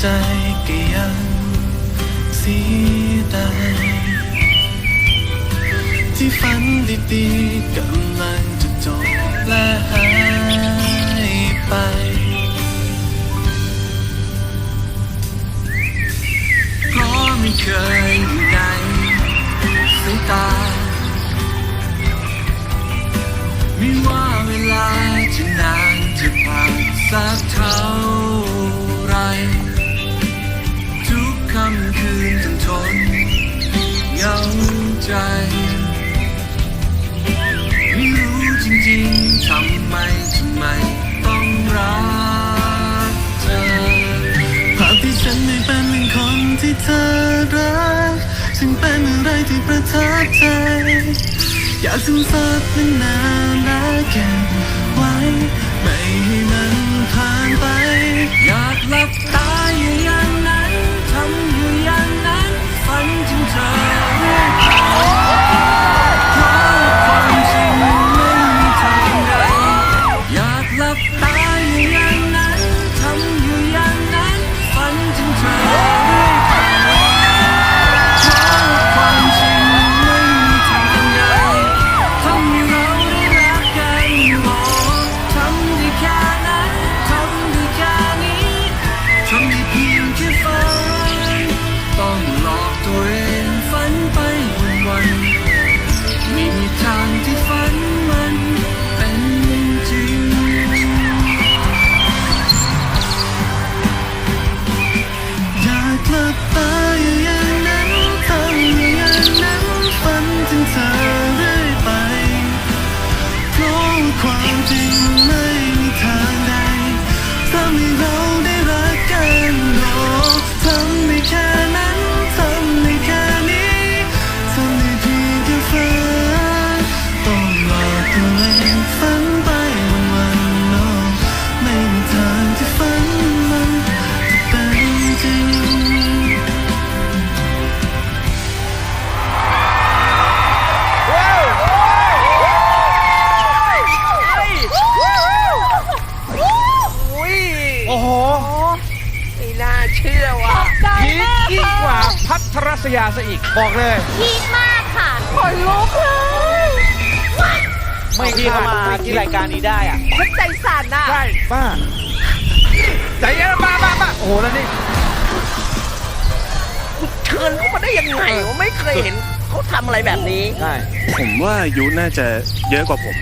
ใจก็ยังเสียดายที่ฝันดีๆกำลังจะจบและหายไป เพราะไม่เคยอยู่ในสายตา ไม่ว่าเวลาจะนานจะผ่านสักเท่า อนเงาใจ ไม่รู้จริงๆทำไมทำไมต้องรักเธอภาพที่ฉันไม่เป็นหนึ่งคนที่เธอรักฉันเป็นอะไรที่ประทับใจ อยากซึมซับนาน ค พัทรศยาซะอีก บอกเลย พีคมากค่ะขนลุกเลยไม่พี่เข้ามาที่รายการนี้ได้อะฉันใจสั่นน่ะใช่ป้าใจเย็นป้าป้าป้าโอ้โหแล้วนี่เชิญเขามาได้ยังไงวะไม่เคยเห็นเขาทำอะไรแบบนี้ ใช่ผมว่าอายุน่าจะเยอะกว่าผม